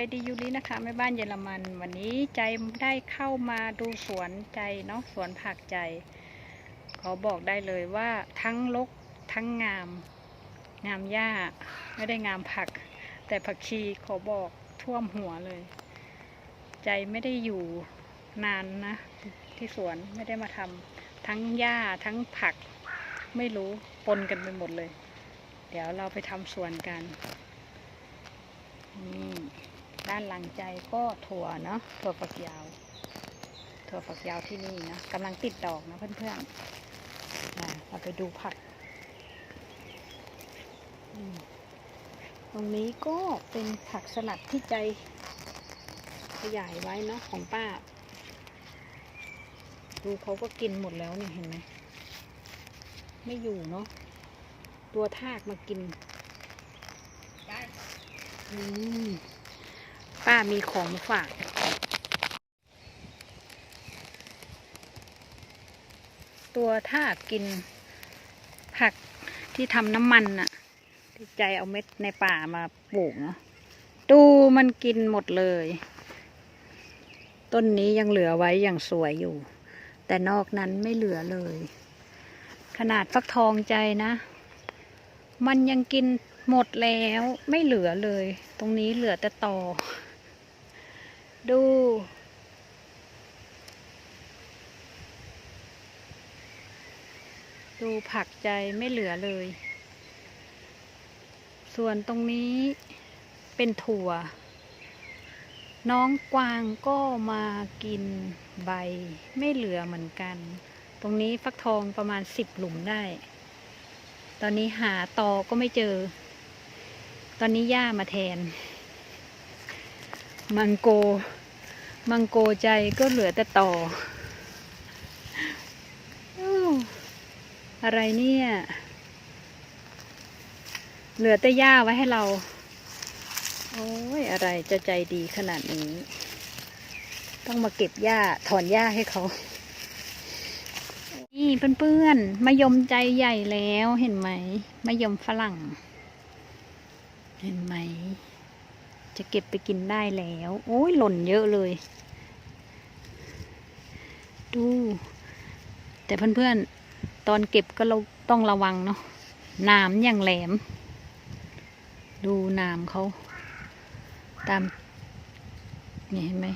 ใจดียูรินะคะแม่บ้านเยอรมัน วันนี้ใจได้เข้ามาดูสวนใจเนาะสวนผักใจ ขอบอกได้เลยว่าทั้งลกทั้งงาม งามหญ้าไม่ได้งามผัก แต่ผักชีขอบอกท่วมหัวเลย ใจไม่ได้อยู่นานนะ ที่สวนไม่ได้มาทำทั้งหญ้าทั้งผัก ไม่รู้ปนกันไปหมดเลย เดี๋ยวเราไปทำสวนกันนี่ ด้านหลังใจก็ถั่วเนาะถั่วฝักยาว ถั่วฝักยาวที่นี่นะกำลังติดดอกนะเพื่อนๆนะเราไปดูผักอืมตรงนี้ก็เป็นผักสลัดที่ใจขยายไว้เนาะของป้า ดูเขาก็กินหมดแล้วเนี่ยเห็นไหมไม่อยู่เนาะตัวทากมากินอืม ป้ามีของมาฝากตัวทากินผักที่ทำน้ำมันน่ะใจเอาเม็ดในป่ามาปลูกเนาะดูมันกินหมดเลย ต้นนี้ยังเหลือไว้อย่างสวยอยู่ แต่นอกนั้นไม่เหลือเลย ขนาดฟักทองใจนะ มันยังกินหมดแล้วไม่เหลือเลย ตรงนี้เหลือแต่ตอ ดู ดูผักใจไม่เหลือเลย ส่วนตรงนี้เป็นถั่ว น้องกวางก็มากินใบไม่เหลือเหมือนกัน ตรงนี้ฟักทองประมาณสิบหลุมได้ ตอนนี้หาตอก็ไม่เจอ ตอนนี้ย่ามาแทน มังโก มังโกใจก็เหลือแต่ตออ้าวอะไรเนี่ย เหลือแต่หญ้าไว้ให้เรา โอ้ยอะไรจะใจดีขนาดนี้ ต้องมาเก็บหญ้าถอนหญ้าให้เขา นี่เพื่อนๆมะยมใจใหญ่แล้วเห็นไหมมะยมฝรั่ง เห็นไหม จะเก็บไปกินได้แล้ว โอ้ยหล่นเยอะเลย ดู แต่เพื่อนๆ ตอนเก็บก็เราต้องระวังเนาะหนามอย่างแหลม ดูหนามเขาตามนี่เห็นไหม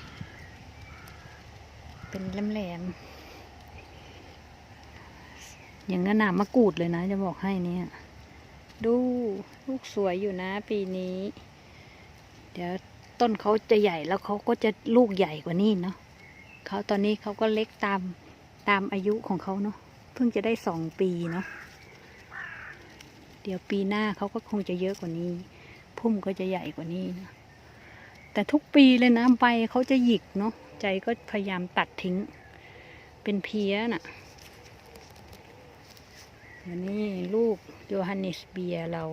เป็นแหลมๆอย่างกับหนามมะกรูดเลยนะ จะบอกให้เนี่ย ดู ลูกสวยอยู่นะปีนี้ เดี๋ยวต้นเขาจะใหญ่แล้วเขาก็จะลูกใหญ่กว่านี้เนาะเขาตอนนี้เขาก็เล็กตามตามอายุของเขาเนาะเพิ่งจะได้สองปีเนาะเดี๋ยวปีหน้าเขาก็คงจะเยอะกว่านี้ พุ่มก็จะใหญ่กว่านี้นะแต่ทุกปีเลยนะใบเขาจะหยิกเนาะใจก็พยายามตัดทิ้ง เป็นเพี้ยน่ะเดี๋ยวนี้ลูกโยฮันนิสเบียเรา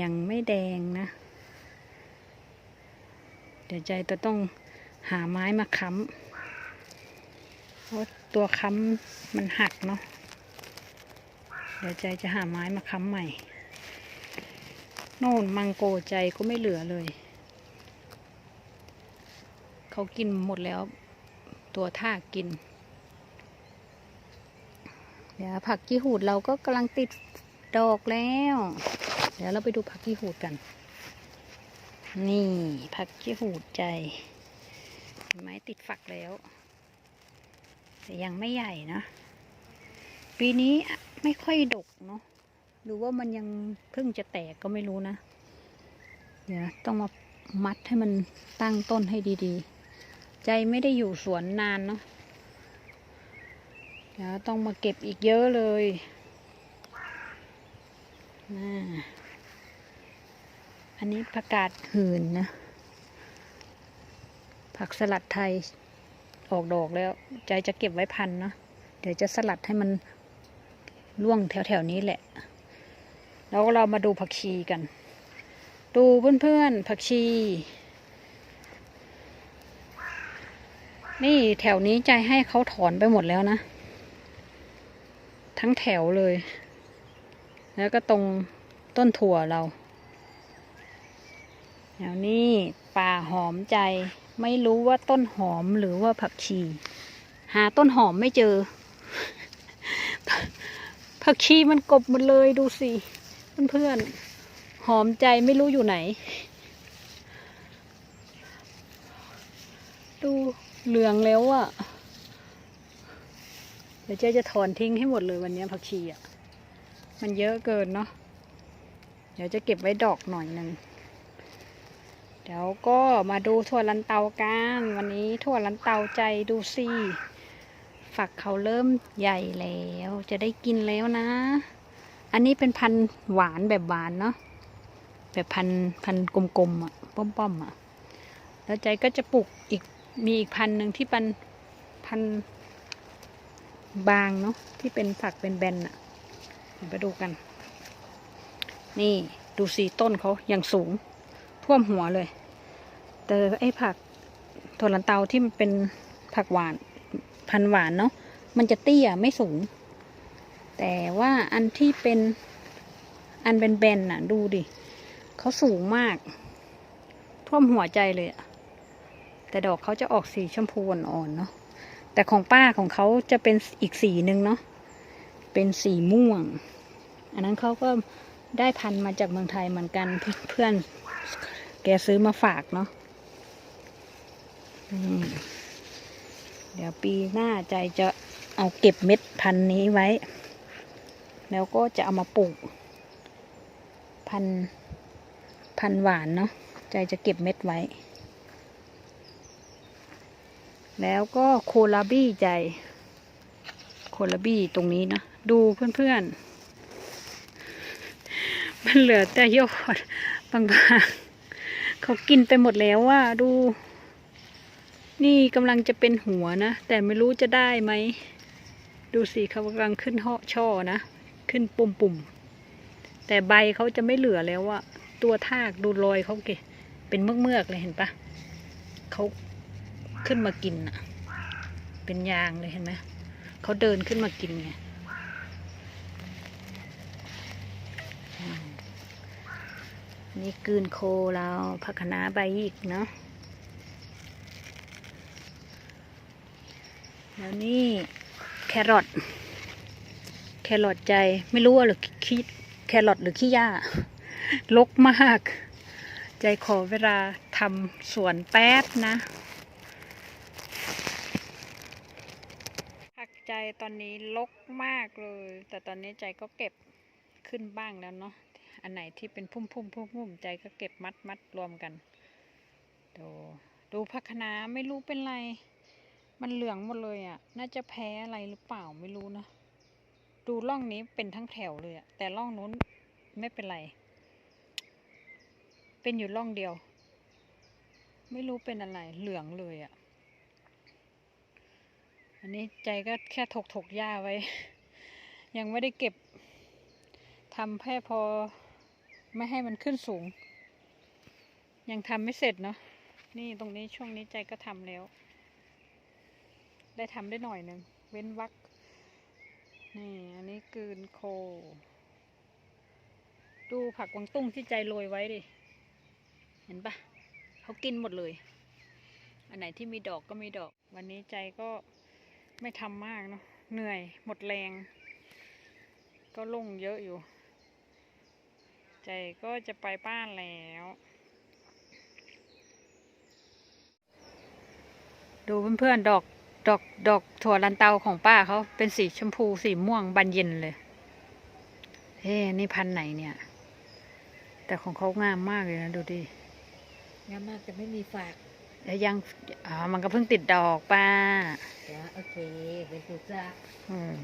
ยังไม่แดงนะ เดี๋ยวใจจะต้องหาไม้มาค้ำเพราะตัวค้ำมันหักเนาะเดี๋ยวใจจะหาไม้มาค้ำใหม่ โน่นมังโกใจก็ไม่เหลือเลย เขากินหมดแล้ว ตัวท่ากกิน เดี๋ยวผักกี้หูดเราก็กำลังติดดอกแล้ว เดี๋ยวเราไปดูผักกี้หูดกัน นี่ผักกี้หูดใจเห็นไหมติดฝักแล้ว แต่ยังไม่ใหญ่นะ ปีนี้ไม่ค่อยดกเนาะหรือว่ามันยังเพิ่งจะแตกก็ไม่รู้นะ เดี๋ยวต้องมามัดให้มันตั้งต้นให้ดีๆ ใจไม่ได้อยู่สวนนานเนาะเดี๋ยวต้องมาเก็บอีกเยอะเลยน่า อันนี้ผักกาดหืนนะ ผักสลัดไทยออกดอกแล้ว ใจจะเก็บไว้พันเนาะเดี๋ยวจะสลัดให้มันร่วงแถวๆนี้แหละ แล้วเรามาดูผักชีกัน ดูเพื่อนๆผักชี นี่แถวนี้ใจให้เขาถอนไปหมดแล้วนะ ทั้งแถวเลย แล้วก็ตรงต้นถั่วเรา แถวนี้ป่าหอมใจ ไม่รู้ว่าต้นหอมหรือว่าผักชี หาต้นหอมไม่เจอ ผักชีมันกบหมดเลยดูสิเพื่อนๆหอมใจไม่รู้อยู่ไหน ดูเหลืองแล้วอะเดี๋ยวเจ๊จะถอนทิ้งให้หมดเลยวันนี้ผักชีอะมันเยอะเกินเนาะเดี๋ยวจะเก็บไว้ดอกหน่อยหนึ่ง เดี๋ยวก็มาดูถั่วลันเตากัน วันนี้ถั่วลันเตาใจดูสิฝักเขาเริ่มใหญ่แล้ว จะได้กินแล้วนะ อันนี้เป็นพันธุ์หวานแบบหวานเนาะแบบพันพันกลมๆอะป้อมๆอะ แล้วใจก็จะปลูกอีกมีอีกพันหนึ่งที่เป็นพันบางเนาะที่เป็นฝักเป็นแบนอะไปดูกัน นี่ดูสีต้นเขาอย่างสูง ท่วมหัวเลย แต่ไอ้ผักถั่วลันเตาที่มันเป็นผักหวานพันหวานเนาะมันจะเตี้ยไม่สูง แต่ว่าอันที่เป็นอันเป็นแบนๆน่ะ ดูดิเขาสูงมาก ท่วมหัวใจเลยอะแต่ดอกเขาจะออกสีชมพูอ่อนๆเนาะแต่ของป้าของเขาจะเป็นอีกสีหนึ่งเนาะเป็นสีม่วง อันนั้นเขาก็ได้พันธุ์มาจากเมืองไทยเหมือนกันเพื่อน แกซื้อมาฝากเนาะเดี๋ยวปีหน้าใจจะเอาเก็บเม็ดพันธุ์นี้ไว้ แล้วก็จะเอามาปลูก พันพันหวานเนาะใจจะเก็บเม็ดไว้ แล้วก็โคลาบี้ใจ โคลาบี้ตรงนี้นะดูเพื่อนๆ มันเหลือแต่ยอดบางๆ เขากินไปหมดแล้วว่าดู นี่กำลังจะเป็นหัวนะ แต่ไม่รู้จะได้ไหม ดูสิเขากำลังขึ้นห่อช่อนะ ขึ้นปุ่มปุ่มๆแต่ใบเขาจะไม่เหลือแล้วอะตัวทากดูรอยเขาเกเป็นเมือกๆเลยเห็นปะเขาขึ้นมากินอะเป็นยางเลยเห็นไหมเขาเดินขึ้นมากินไงอืม นี่กืนโคเราผักคะน้าใบอีกเนาะแล้วนี่แครอทแครอทใจไม่รู้ว่าหรือขี้แครอทหรือขี้หญ้าลกมาก ใจขอเวลาทำสวนแป๊บนะผักใจตอนนี้ลกมากเลย แต่ตอนนี้ใจก็เก็บขึ้นบ้างแล้วเนาะ อันไหนที่เป็นพุ่มพุ่มพุ่มพุ่มใจก็เก็บมัดมัดรวมกันดูดูผักนาไม่รู้เป็นไร มันเหลืองหมดเลยอะ่ะ น่าจะแพ้อะไรหรือเปล่าไม่รู้นะ ดูร่องนี้เป็นทั้งแถวเลยอะแต่ร่องนู้นไม่เป็นไร เป็นอยู่ร่องเดียว ไม่รู้เป็นอะไร เหลืองเลยอะอันนี้ใจก็แค่ถกถกหญ้าไว้ ยังไม่ได้เก็บทำแค่พอ ไม่ให้มันขึ้นสูง ยังทำไม่เสร็จเนาะนี่ตรงนี้ช่วงนี้ใจก็ทำแล้ว ได้ทำได้หน่อยหนึ่งเว้นวักนี่อันนี้กลืนโค ดูผักกวางตุ้งที่ใจโรยไว้ดิ เห็นปะเขากินหมดเลย อันไหนที่มีดอกก็มีดอก วันนี้ใจก็ไม่ทำมากเนาะเหนื่อยหมดแรง ก็ลงเยอะอยู่ ใจก็จะไปบ้านแล้ว ดูเพื่อนๆ ดอกดอกดอกถั่วลันเตาของป้าเขาเป็นสีชมพูสีม่วงบานเย็นเลย เฮ้นี่พันธุ์ไหนเนี่ย แต่ของเขางามมากเลยนะ ดูดิงามมากแต่ไม่มีฝากแล้วยังอ๋อมันก็เพิ่งติดดอกป้าจ้ะโอเคเป็นตัวจ้าอืม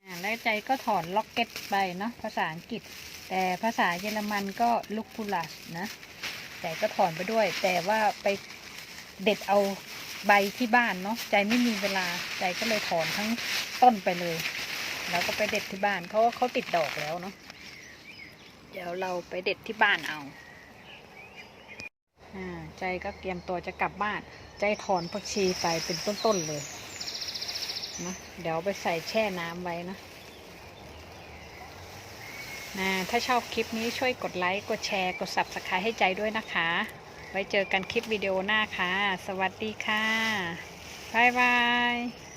อ่า แล้วใจก็ถอนล็อกเก็ตไปเนาะภาษาอังกฤษ แต่ภาษาเยอรมันก็ลูกคูลัสนะ ใจก็ถอนไปด้วย แต่ว่าไปเด็ดเอาใบที่บ้านเนาะใจไม่มีเวลาใจก็เลยถอนทั้งต้นไปเลย แล้วก็ไปเด็ดที่บ้าน เพราะว่าเขาติดดอกแล้วเนาะเดี๋ยวเราไปเด็ดที่บ้านเอาอ่าใจก็เตรียมตัวจะกลับบ้าน ใจถอนผักชีไปเป็นต้นๆเลย นะเดี๋ยวไปใส่แช่น้ำไว้นะนะถ้าชอบคลิปนี้ช่วยกดไลค์ กดแชร์ กด Subscribe ให้ใจด้วยนะคะ ไว้เจอกันคลิปวิดีโอหน้าค่ะ สวัสดีค่ะ บ๊ายบาย